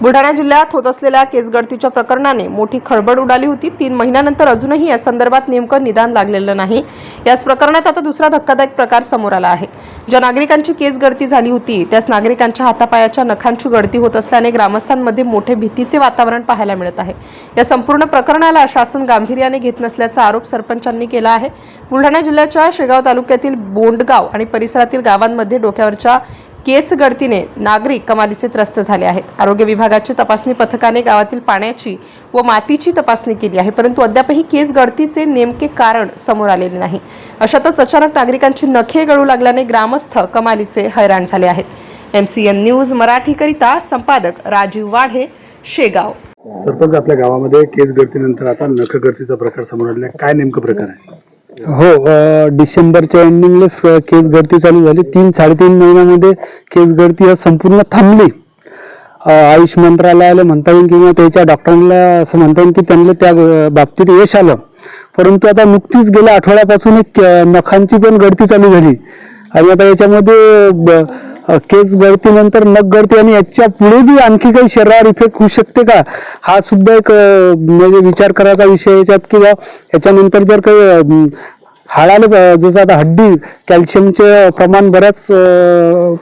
बुलढाणा जिल्ह्यात होत असलेल्या केसगळतीच्या प्रकरणाने मोठी खळबळ उडाली होती. तीन महिन्यानंतर अजूनही या संदर्भात नेमकं निदान लागलेलं नाही. याच प्रकरणात आता दुसरा धक्कादायक प्रकार समोर आला आहे. ज्या नागरिकांची केस गळती झाली होती त्याच नागरिकांच्या हातापायाच्या नखांची गळती होत असल्याने ग्रामस्थांमध्ये मोठे भीतीचे वातावरण पाहायला मिळत आहे. या संपूर्ण प्रकरणाला शासन गांभीर्याने घेत नसल्याचा आरोप सरपंचांनी केला आहे. बुलढाणा जिल्ह्याच्या शेगाव तालुक्यातील बोंडगाव आणि परिसरातील गावांमध्ये डोक्यावरच्या केस गळतीने नागरिक कमालीचे त्रस्त झाले आहेत. आरोग्य विभागाची तपासणी पथकाने गावातील पाण्याची व मातीची तपासणी केली आहे परंतु अद्यापही केस गळतीचे नेमके कारण समोर आलेले नाही. अशातच अचानक नागरिकांची नखे गळू लागल्याने ग्रामस्थ कमालीचे हैराण झाले आहेत. एमसीएन न्यूज मराठीकरिता संपादक राजीव वाढे शेगाव. सरपंच आपल्या गावामध्ये केस गळतीनंतर आता नख गळतीचा प्रकार समोर आलेला आहे. काय नेमकं प्रकार आहे? हो डिसेंबरच्या एंडिंगलाच केस गळती चालू झाली. तीन साडेतीन महिन्यामध्ये केस गळती हा संपूर्ण थांबली. आयुष मंत्रालयाला म्हणता येईल किंवा त्याच्या डॉक्टरांना असं म्हणता येईल की त्यांना त्या बाबतीत यश आलं. परंतु आता नुकतीच गेल्या आठवड्यापासून एक नखांची पण गळती चालू झाली. आणि आता याच्यामध्ये ब- केस गळतीनंतर नख गळती आणि याच्यापुढे बी आणखी काही शरीरावर इफेक्ट होऊ शकते का? हा सुद्धा एक म्हणजे विचार करायचा विषय याच्यात किंवा याच्यानंतर जर काही अ, हाडाला जसं आता हड्डी कॅल्शियमचे प्रमाण बऱ्याच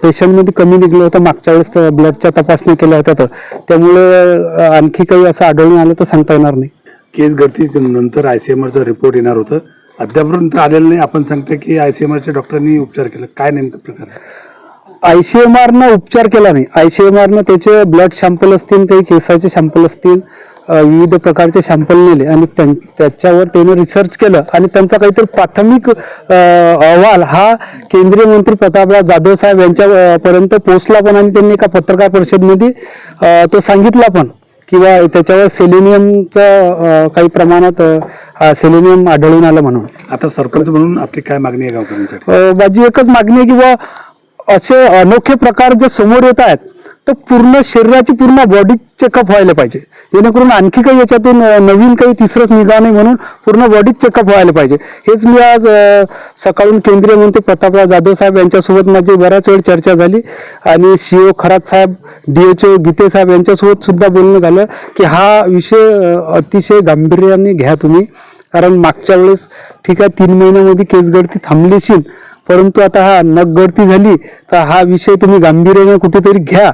पेशंटमध्ये कमी निघलं होतं. मागच्या वेळेस ब्लडच्या तपासणी केल्या होत्या तर. त्यामुळे आणखी काही असं आढळून आलं तर सांगता येणार नाही. केस गळती नंतर आयसीएमआरचा रिपोर्ट येणार होतं. अद्यापर्यंत आलेलं नाही. आपण सांगतो की आयसीएमआरच्या डॉक्टरांनी उपचार केला. काय नेमकं प्रकार आहे आयसीएमआर न उपचार केला नाही. आयसीएमआर न त्याचे ब्लड सॅम्पल असतील काही केसाचे सॅम्पल असतील विविध प्रकारचे सॅम्पल नेले आणि त्यां- त्याच्यावर त्याने रिसर्च केलं आणि त्यांचा काहीतरी प्राथमिक अहवाल हा केंद्रीय मंत्री प्रतापराव जाधव साहेब यांच्या अ, पर्यंत पोहोचला पण आणि त्यांनी एका पत्रकार परिषदेमध्ये तो सांगितला पण किंवा त्याच्यावर सेलेनियमचं काही प्रमाणात सेलेनियम आढळून आलं म्हणून. आता सरपंच म्हणून आपली काय मागणी आहे गावकऱ्यांसाठी? माझी एकच मागणी आहे की असे अनोखे प्रकार जे समोर येत आहेत तर पूर्ण शरीराची पूर्ण बॉडी चेकअप व्हायला पाहिजे. जेणेकरून आणखी काही याच्यातून नवीन काही तिसरंच निघा नाही म्हणून पूर्ण बॉडीच चेकअप व्हायला पाहिजे. हेच मी आज सकाळून केंद्रीय मंत्री प्रतापराव जाधव साहेब यांच्यासोबत माझी बऱ्याच वेळ चर्चा झाली. आणि सीओ खरात साहेब डीएचओ गीते साहेब यांच्यासोबत सुद्धा बोलणं झालं की हा विषय अतिशय गांभीर्याने घ्या तुम्ही. कारण मागच्या वेळेस ठीक आहे तीन महिन्यामध्ये केसगळती थांबलीशील परंतु आता हा नख गळती झाली तर हा विषय तुम्ही गांभीर्याने कुठेतरी घ्या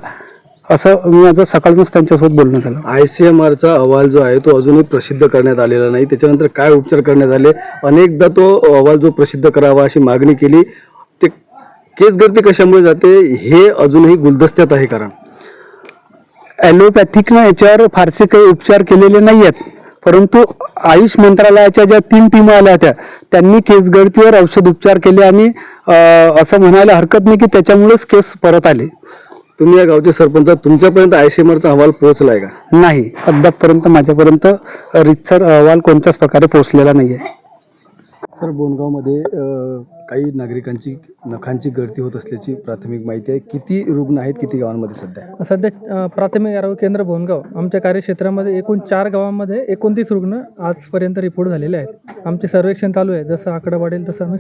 असं मी माझं सकाळपासून त्यांच्यासोबत बोलणं झालं आयसीएमआरचा अहवाल जो आहे तो अजूनही प्रसिद्ध करण्यात आलेला नाही. त्याच्यानंतर काय उपचार करण्यात आले? अनेकदा तो अहवाल जो प्रसिद्ध करावा अशी मागणी केली. ते केस गळती कशामुळे जाते हे अजूनही गुलदस्त्यात आहे कारण. ॲलोपॅथिकनं याच्यावर फारसे काही उपचार केलेले नाही आहेत परंतु आयुष मंत्रालयाच्या ज्या तीन टीम आल्या होत्या त्यांनी केस गळतीवर औषध उपचार केले आणि असं म्हणायला हरकत नाही की त्याच्यामुळेच केस परत आले. तुम्ही या गावचे सरपंच तुमच्यापर्यंत आयसीएमआरचा अहवाल पोहोचलाय का? नाही अद्यापपर्यंत माझ्यापर्यंत रितसर अहवाल कोणत्याच प्रकारे पोहोचलेला नाही आहे सर बोनगावमध्ये काही नागरिकांची नखांची गळती होत असल्याची प्राथमिक माहिती आहे. किती रुग्ण आहेत किती गावांमध्ये सध्या? सध्या प्राथमिक आरोग्य केंद्र बोनगाव आमच्या कार्यक्षेत्रामध्ये एकूण चार गावांमध्ये एकोणतीस रुग्ण आजपर्यंत रिपोर्ट झालेले आहेत. आमचे सर्वेक्षण चालू आहे. जसं आकडा वाढेल तसं आम्ही.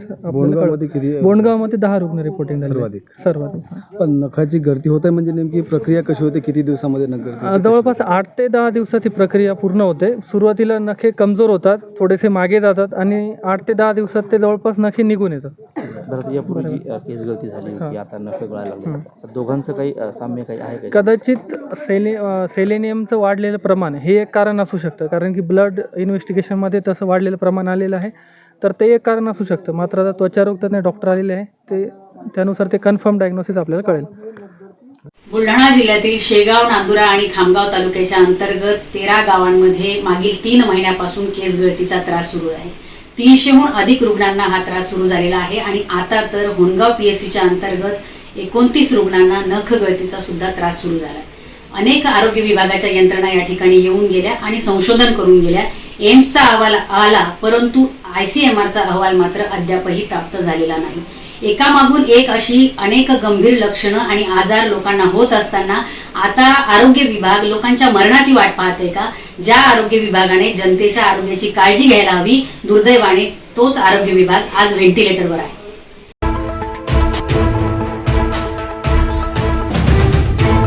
किती बोंडगावमध्ये दहा रुग्ण रिपोर्टिंग सर्वाधिक. सर्वाधिक पण नखाची गळती होत आहे म्हणजे नेमकी प्रक्रिया कशी होते? किती दिवसामध्ये होते? जवळपास आठ ते दहा दिवसात ही प्रक्रिया पूर्ण होते. सुरुवातीला नखे कमजोर होतात थोडेसे मागे जातात आणि आठ ते दहा दिवसात ते जवळपास नखे निघून येतात. बरं यापूर्वी केस गळती झाली होती आता नख गळायला लागले. दोघांचं काही साम्य काही आहे का कदाचित सेले सेलेनियमचं वाढलेलं प्रमाण हे एक कारण असू शकतं कारण की ब्लड इन्व्हेस्टिगेशनमध्ये तसं वाढलेलं प्रमाण आलेलं आहे. तर ते एक कारण असू शकतं मात्र आता त्वचारोग तज्ञ डॉक्टर आलेले आहे ते त्यानुसार ते कन्फर्म डायग्नोसिस आपल्याला कळेल. बुलढाणा जिल्ह्यातील शेगाव नांदुरा आणि खामगाव तालुक्याच्या अंतर्गत तेरा गावांमध्ये मागील तीन महिन्यापासून केस गळतीचा त्रास सुरू आहे. तीनशेहून अधिक रुग्णांना हा त्रास सुरू झालेला आहे आणि आता तर होणगाव पीएससीच्या अंतर्गत एकोणतीस रुग्णांना नख गळतीचा सुद्धा त्रास सुरू झाला अनेक आरोग्य विभागाच्या यंत्रणा या ठिकाणी येऊन गेल्या आणि संशोधन करून गेल्या. एम्सचा अहवाल आला परंतु आयसीएमआरचा अहवाल मात्र अद्यापही प्राप्त झालेला नाही. एकामागून एक अशी अनेक गंभीर लक्षणं आणि आजार लोकांना होत असताना आता आरोग्य विभाग लोकांच्या मरणाची वाट पाहते का? ज्या आरोग्य विभागाने जनतेच्या आरोग्याची काळजी घ्यायला हवी दुर्दैवाने तोच आरोग्य विभाग आज व्हेंटिलेटरवर आहे.